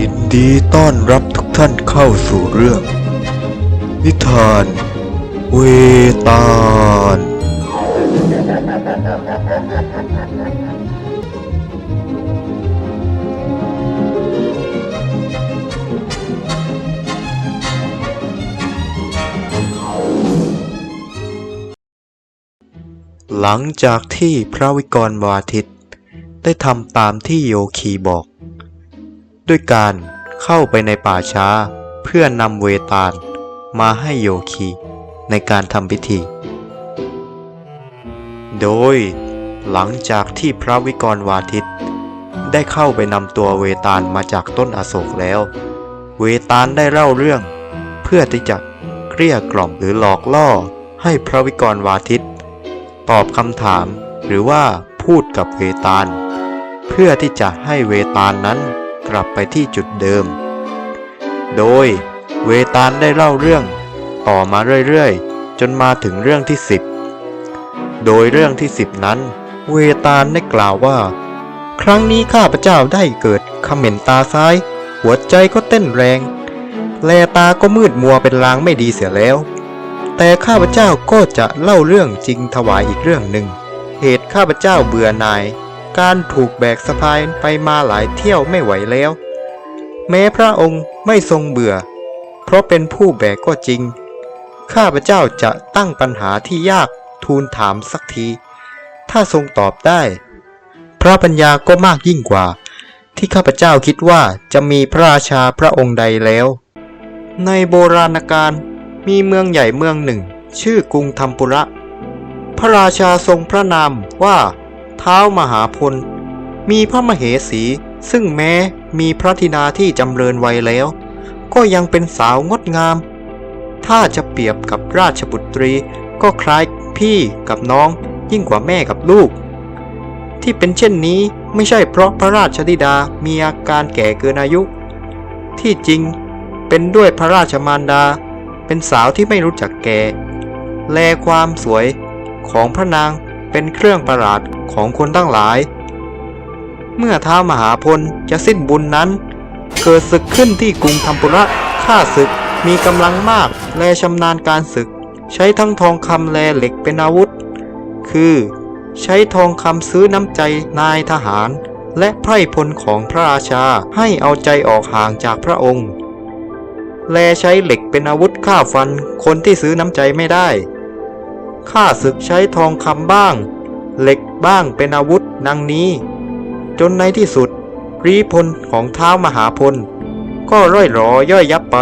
ยินดีต้อนรับทุกท่านเข้าสู่เรื่อง นิทาน เวตาล หลังจากที่พระวิกรวาทิตได้ทำตามที่โยคีบอก ด้วยการเข้าไปในป่าช้า เพื่อนำเวตาล มาให้โยคีในการทำพิธี โดยหลังจากที่พระวิกรวาทิต ได้เข้าไปนำตัวเวตาลมาจากต้นอโศกแล้ว เวตาลได้เล่าเรื่อง เพื่อที่จะเกลี้ยกล่อมหรือหลอกล่อให้พระวิกรวาทิต ตอบคำถามหรือว่าพูดกับเวตาล เพื่อที่จะให้เวตาลนั้น กลับไปที่จุดเดิม โดยเวตาลได้เล่าเรื่องต่อมาเรื่อยๆ จนมาถึงเรื่องที่ 10 โดยเรื่องที่ 10 นั้น เวตาลได้กล่าวว่า ครั้งนี้ข้าพเจ้าได้เกิดขม่นตาซ้าย หัวใจก็เต้นแรง แลตาก็มืดมัวเป็นลางไม่ดีเสียแล้ว แต่ข้าพเจ้าก็จะเล่าเรื่องจริงถวายอีกเรื่องหนึ่งเหตุข้าพเจ้าเบื่อนาย การถูกแบกสะพายไปมาหลายเที่ยวไม่ไหวแล้ว แม้พระองค์ไม่ทรงเบื่อ เพราะเป็นผู้แบกก็จริง ข้าพเจ้าจะตั้งปัญหาที่ยากทูลถามสักที ถ้าทรงตอบได้ พระปัญญาก็มากยิ่งกว่า ที่ข้าพเจ้าคิดว่าจะมีพระราชาพระองค์ใดแล้ว ในโบราณกาลมีเมืองใหญ่เมืองหนึ่ง ชื่อกรุงธรรมปุระ พระราชาทรงพระนามว่า ท้ามหาพล มีพระมเหสี ซึ่งแม้มีพระธิดาที่จำเริญวัยแล้ว ก็ยังเป็นสาวงดงาม ถ้าจะเปรียบกับราชบุตรีก็คล้ายพี่กับน้องยิ่งกว่าแม่กับลูก ที่เป็นเช่นนี้ไม่ใช่เพราะพระราชธิดามีอาการแก่เกินอายุ ที่จริงเป็นด้วยพระราชมารดา เป็นสาวที่ไม่รู้จักแก่ แลความสวยของพระนางเป็นเครื่องประหลาด ของคนทั้งหลาย เมื่อท้ามหาพลจะสิ้นบุญนั้น เกิดศึกขึ้นที่กรุงธรรมปุระข้าศึกมีกำลังมากและชำนาญการศึก ใช้ทั้งทองคำและเหล็กเป็นอาวุธ คือ ใช้ทองคำซื้อน้ำใจนายทหาร และไพร่พลของพระราชาให้เอาใจออกห่างจากพระองค์ แลใช้เหล็กเป็นอาวุธฆ่าฟันคนที่ซื้อน้ำใจไม่ได้ข้าศึกใช้ทองคำบ้าง เหล็กบ้างเป็นอาวุธดังนี้ จนในที่สุดรีพลของเท้าวมหาพล ก็ร่อยหรอย่อยยับไป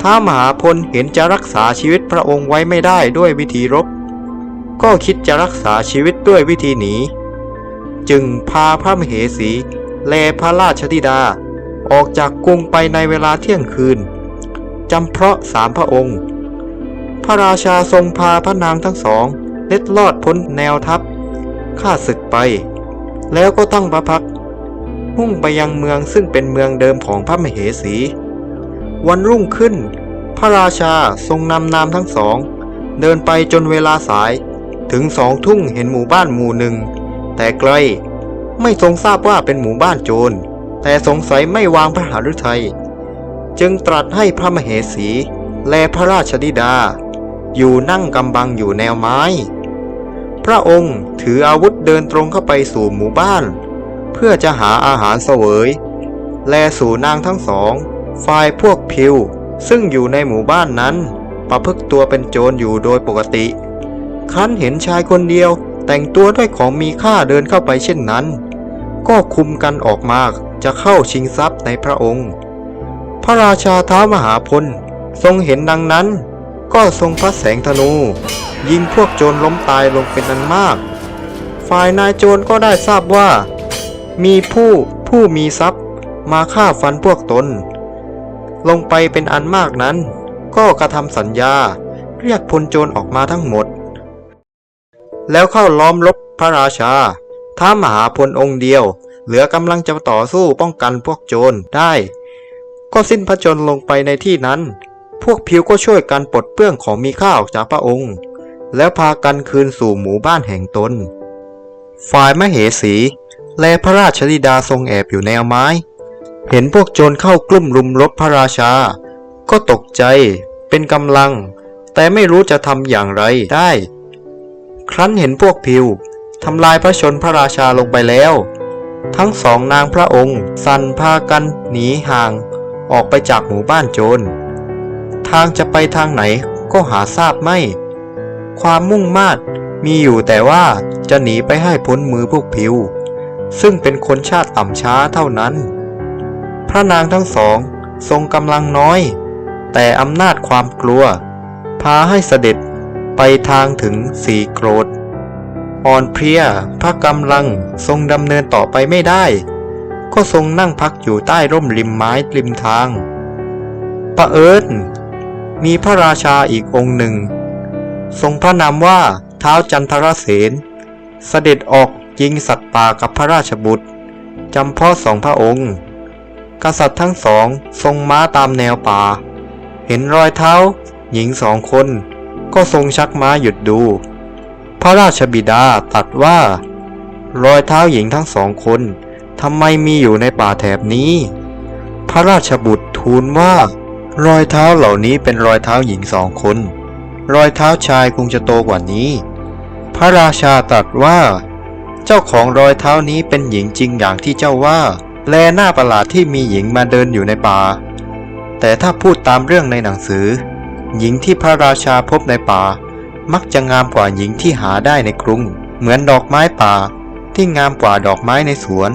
ท้าวมหาพลเห็นจะรักษาชีวิตพระองค์ไว้ไม่ได้ด้วยวิธีรบ ก็คิดจะรักษาชีวิตด้วยวิธีหนี จึงพาพระมเหสีแลพระราชธิดา ออกจากกรุงไปในเวลาเที่ยงคืนจำเพราะสามพระองค์ พระราชาทรงพาพระนางทั้งสอง เล็ดลอดพ้นแนวทัพข้าศึกไป แล้วก็ตั้งพระพักมุ่งไปยังเมืองซึ่งเป็นเมืองเดิมของพระมเหสี วันรุ่งขึ้น พระราชาทรงนำนามทั้งสอง เดินไปจนเวลาสายถึงสองทุ่งเห็นหมู่บ้านหมู่หนึ่ง แต่ไกลไม่ทรงทราบว่าเป็นหมู่บ้านโจร แต่สงสัยไม่วางพระหฤทัยจึงตรัสให้พระมเหสี และพระราชธิดา อยู่นั่งกำบังอยู่แนวไม้ พระองค์ถืออาวุธเดินตรงเข้าไปสู่หมู่บ้าน เพื่อจะหาอาหารเสวย แลสู่นางทั้งสอง ฝ่ายพวกพิว ซึ่งอยู่ในหมู่บ้านนั้น ประพฤกตัวเป็นโจรอยู่โดยปกติ ครั้นเห็นชายคนเดียวแต่งตัวด้วยของมีค่าเดินเข้าไปเช่นนั้น ก็คุมกันออกมาจะเข้าชิงทรัพย์ในพระองค์ พระราชาท้ามหาพลทรงเห็นดังนั้น ก็ทรงพระแสงธนู ยิงพวกโจรล้มตายลงเป็นอันมาก ฝ่ายนายโจรก็ได้ทราบว่า มีผู้ผู้มีทรัพย์มาฆ่าฟันพวกตน ลงไปเป็นอันมากนั้น ก็กระทำสัญญาเรียกพลโจรออกมาทั้งหมด แล้วเข้าล้อมรบพระราชา ท้ามหาพลองค์เดียว เหลือกำลังจะต่อสู้ป้องกันพวกโจรได้ ก็สิ้นพระชนลงไปในที่นั้น พวกผิวก็ช่วยกันปลดเปื้องของมีค่าออกจากพระองค์ แล้วพากันคืนสู่หมู่บ้านแห่งตน ฝ่ายมเหสี และพระราชธิดาทรงแอบอยู่แนวไม้ เห็นพวกโจรเข้ากลุ่มรุมรบพระราชา ก็ตกใจเป็นกำลัง แต่ไม่รู้จะทำอย่างไรได้ ครั้นเห็นพวกพิวทำลายพระชนพระราชาลงไปแล้ว ทั้งสองนางพระองค์ สั่นพากันหนีห่างออกไปจากหมู่บ้านโจร ทางจะไปทางไหนก็หาทราบไม่ ความมุ่งมาดมีอยู่แต่ว่าจะหนีไปให้พ้นมือพวกพิว ซึ่งเป็นคนชาติต่ำช้าเท่านั้น พระนางทั้งสองทรงกำลังน้อย แต่อำนาจความกลัว พาให้เสด็จไปทางถึงสีโกรธอ่อนเพลียพระกำลังทรงดำเนินต่อไปไม่ได้ ก็ทรงนั่งพักอยู่ใต้ร่มริมไม้ริมทางประเอิญ มีพระราชาอีกองค์หนึ่ง ทรงพระนามว่าเท้าวจันทรเสนเสด็จออกยิงสัตว์ป่ากับพระราชบุตรจำเพาะสองพระองค์ กษัตริย์ทั้งสองทรงม้าตามแนวป่า เห็นรอยเท้า หญิงสองคน ก็ทรงชักม้าหยุดดู พระราชบิดาตรัสว่า รอยเท้าหญิงทั้งสองคนทำไมมีอยู่ในป่าแถบนี้ พระราชบุตรทูลว่า รอยเท้าเหล่านี้เป็นรอยเท้าหญิงสองคน รอยเท้าชายคงจะโตกว่านี้ พระราชาตรัสว่า เจ้าของรอยเท้านี้เป็นหญิงจริงอย่างที่เจ้าว่า แลหน้าประหลาดที่มีหญิงมาเดินอยู่ในป่า แต่ถ้าพูดตามเรื่องในหนังสือ หญิงที่พระราชาพบในป่า มักจะงามกว่าหญิงที่หาได้ในกรุง เหมือนดอกไม้ป่าที่งามกว่าดอกไม้ในสวน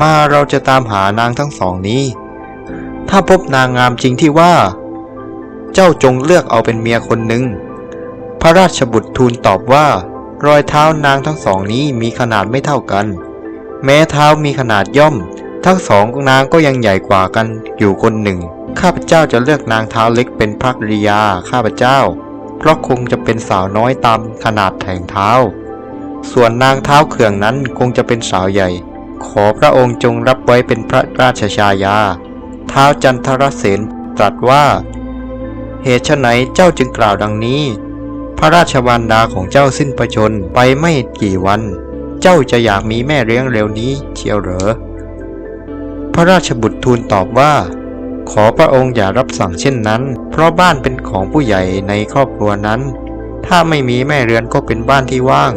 มาเราจะตามหานางทั้งสองนี้ ถ้าพบนางงามจริงที่ว่า เจ้าจงเลือกเอาเป็นเมียคนหนึ่ง พระราชบุตรทูลตอบว่า รอยเท้านางทั้งสองนี้มีขนาดไม่เท่ากัน แม้เท้ามีขนาดย่อม ทั้งสองนางก็ยังใหญ่กว่ากันอยู่คนหนึ่ง ข้าพเจ้าจะเลือกนางเท้าเล็กเป็นพระกริยาข้าพเจ้า เพราะคงจะเป็นสาวน้อยตามขนาดแถงเท้า ส่วนนางเท้าเขื่องนั้นคงจะเป็นสาวใหญ่ ขอพระองค์จงรับไว้เป็นพระราชชายา ท้าวจันทรเสนตรัสว่า เหตุไฉนเจ้าจึงกล่าวดังนี้ พระราชวานดาของเจ้าสิ้นประชนไปไม่กี่วัน เจ้าจะอยากมีแม่เลี้ยงเร็วนี้เชียวเหรอ พระราชบุตรทูลตอบว่า ขอพระองค์อย่ารับสั่งเช่นนั้น เพราะบ้านเป็นของผู้ใหญ่ในครอบครัวนั้น ถ้าไม่มีแม่เรือนก็เป็นบ้านที่ว่าง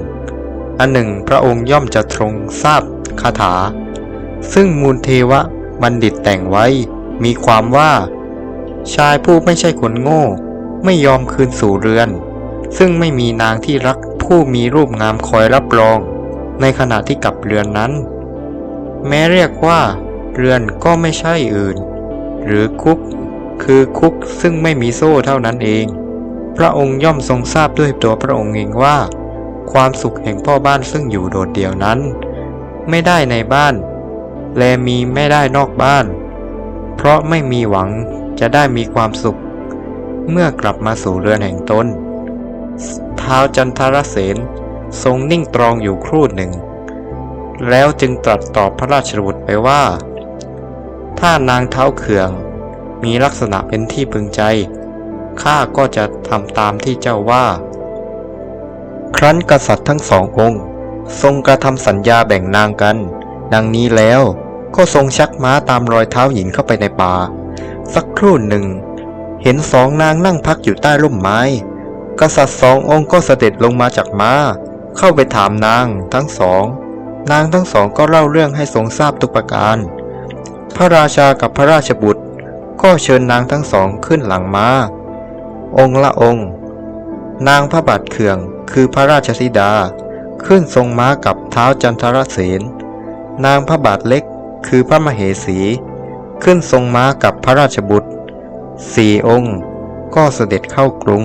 อันหนึ่งพระองค์ย่อมจะทรงทราบคาถา ซึ่งมูลเทวะบัณฑิตแต่งไว้ มีความว่า ชายผู้ไม่ใช่คนโง่ ไม่ยอมคืนสู่เรือน ซึ่งไม่มีนางที่รักผู้มีรูปงามคอยรับรอง ในขณะที่กลับเรือนนั้น แม้เรียกว่า เรือนก็ไม่ใช่อื่น หรือคุก คือคุกซึ่งไม่มีโซ่เท่านั้นเอง พระองค์ย่อมทรงทราบด้วยตัวพระองค์เองว่า ความสุขแห่งพ่อบ้านซึ่งอยู่โดดเดี่ยวนั้น ไม่ได้ในบ้าน และมีไม่ได้นอกบ้าน เพราะไม่มีหวังจะได้มีความสุข เมื่อกลับมาสู่เรือนแห่งตนท้าวจันทรเสนทรงนิ่งตรองอยู่ครู่หนึ่ง แล้วจึงตรัสตอบพระราชบุตรไปว่า ถ้านางเท้าเขือง มีลักษณะเป็นที่พึงใจ ข้าก็จะทำตามที่เจ้าว่า ครั้นกษัตริย์ทั้งสององค์ ทรงกระทำสัญญาแบ่งนางกัน ดังนี้แล้ว ก็ทรงชักม้าตามรอยเท้าหญิงเข้าไปในป่า สักครู่หนึ่ง เห็นสองนางนั่งพักอยู่ใต้ร่มไม้ กษัตริย์สององค์ก็เสด็จลงมาจากม้า เข้าไปถามนางทั้งสอง นางทั้งสองก็เล่าเรื่องให้ทรงทราบทุกประการ พระราชากับพระราชบุตร ก็เชิญนางทั้งสองขึ้นหลังม้า องค์ละองค์ นางพระบาทเคืองคือพระราชธิดา ขึ้นทรงม้ากับเท้าจันทรเสนนางพระบาทเล็ก คือพระมเหสี ขึ้นทรงม้ากับพระราชบุตรสี่องค์ ก็เสด็จเข้ากรุง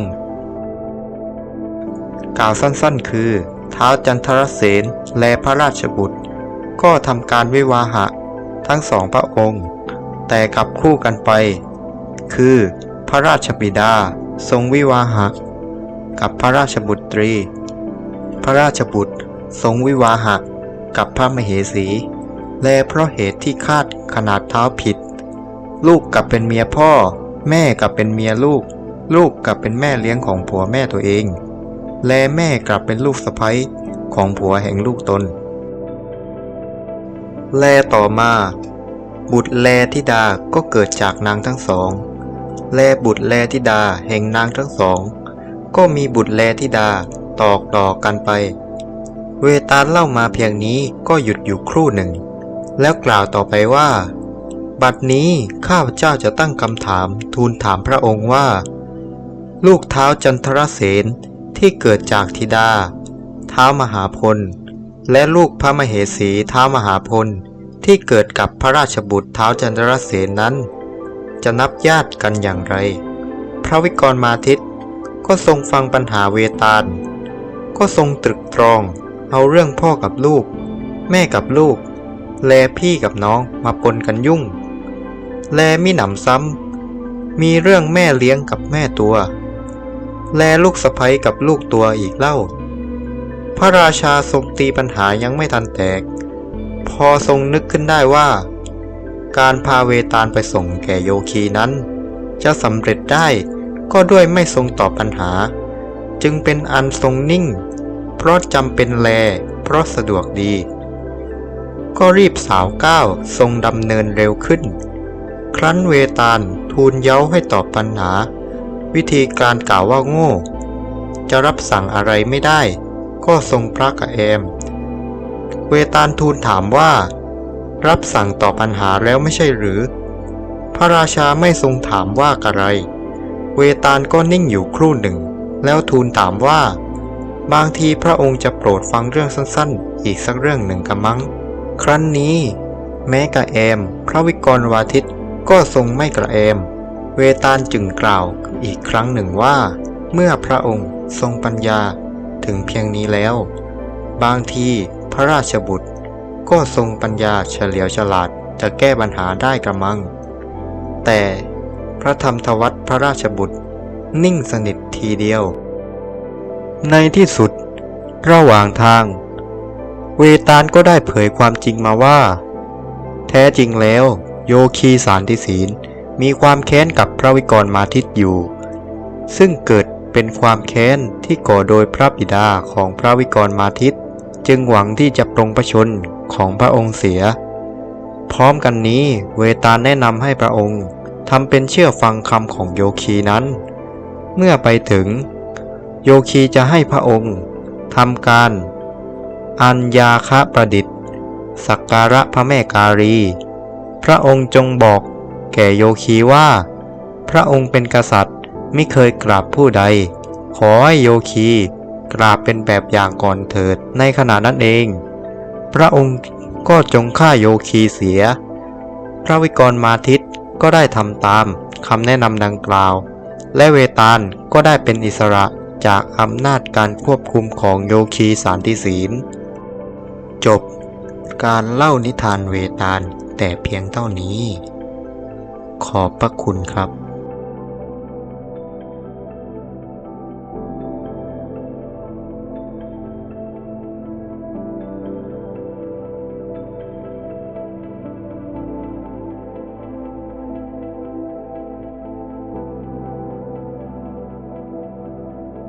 กล่าวสั้นๆคือเท้าวจันทรเสนและพระราชบุตร ก็ทำการวิวาหะทั้งสองพระองค์ แต่กลับคู่กันไป คือพระราชบิดาทรงวิวาหะ กับพระราชบุตรี พระราชบุตรทรงวิวาหะ กับพระมเหสี และเพราะเหตุที่คาดขนาดเท้าผิด ลูกกลับเป็นเมียพ่อ แม่กลับเป็นเมียลูก ลูกกลับเป็นแม่เลี้ยงของผัวแม่ตัวเอง และแม่กลับเป็นลูกสะใภ้ของผัวแห่งลูกตน แลต่อมา บุตรแลธิดาก็เกิดจากนางทั้งสอง แลบุตรแลธิดาแห่งนางทั้งสอง ก็มีบุตรแลธิดาตอกต่อกันไป เวตาลเล่ามาเพียงนี้ก็หยุดอยู่ครู่หนึ่ง แล้วกล่าวต่อไปว่า บัดนี้ข้าพเจ้าจะตั้งคำถามทูลถามพระองค์ว่า ลูกเท้าจันทรเสนที่เกิดจากธิดา เท้ามหาพล และลูกพระมเหสีเท้ามหาพล ที่เกิดกับพระราชบุตรเท้าจันทรเสนนั้น จะนับญาติกันอย่างไร พระวิกรมาทิตก็ทรงฟังปัญหาเวตาล ก็ทรงตรึกตรองเอาเรื่องพ่อกับลูก แม่กับลูก แลพี่กับน้องมาปนกันยุ่ง แลมิหนำซ้ำ มีเรื่องแม่เลี้ยงกับแม่ตัว แลลูกสะใภ้กับลูกตัวอีกเล่า พระราชาทรงตีปัญหายังไม่ทันแตก พอทรงนึกขึ้นได้ว่า การพาเวตาลไปส่งแก่โยคีนั้น จะสำเร็จได้ก็ด้วยไม่ทรงตอบปัญหา จึงเป็นอันทรงนิ่ง เพราะจำเป็นแล เพราะสะดวกดี ก็รีบสาวก้าวทรงดำเนินเร็วขึ้น ครั้นเวตาลทูลเย้าให้ตอบปัญหา วิธีการกล่าวว่าโง่ จะรับสั่งอะไรไม่ได้ ก็ทรงพระกะแอม เวตาลทูลถามว่า รับสั่งตอบปัญหาแล้วไม่ใช่หรือ พระราชาไม่ทรงถามว่ากะไร เวตาลก็นิ่งอยู่ครู่หนึ่ง แล้วทูลถามว่าบางทีพระองค์จะโปรดฟังเรื่องสั้นๆ อีกสักเรื่องหนึ่งกะมัง ครั้นนี้ แม้กระแอม พระวิกรวาทิตก็ทรงไม่กระแอม เวตาลจึงกล่าวอีกครั้งหนึ่งว่า เมื่อพระองค์ทรงปัญญาถึงเพียงนี้แล้ว บางทีพระราชบุตร ก็ทรงปัญญาเฉลียวฉลาดจะแก้ปัญหาได้กระมัง แต่พระธรรมทวัตพระราชบุตร นิ่งสนิททีเดียว ในที่สุด ระหว่างทาง เวตาลก็ได้เผยความจริงมาว่า แท้จริงแล้ว โยคีสารติศีลมีความแค้นกับพระวิกรมาทิตอยู่ ซึ่งเกิดเป็นความแค้นที่ก่อโดยพระบิดาของพระวิกรมาทิตจึงหวังที่จะปรงประชนของพระองค์เสีย พร้อมกันนี้เวตาลแนะนำให้พระองค์ทำเป็นเชื่อฟังคำของโยคีนั้น เมื่อไปถึง โยคีจะให้พระองค์ทำการ อัญญาคะประดิษฐ์ สักการะพระแม่การีพระองค์จงบอกแก่โยคีว่า พระองค์เป็นกษัตริย์ไม่เคยกราบผู้ใด ขอให้โยคีกราบเป็นแบบอย่างก่อนเถิดในขณะนั้นเอง พระองค์ก็จงฆ่าโยคีเสีย พระวิกรมาทิตก็ได้ทำตามคำแนะนำดังกล่าว และเวตาลก็ได้เป็นอิสระจากอำนาจการควบคุมของโยคีสารติศีล จบการเล่านิทานเวตาลแต่เพียงเท่านี้ ขอบพระคุณครับ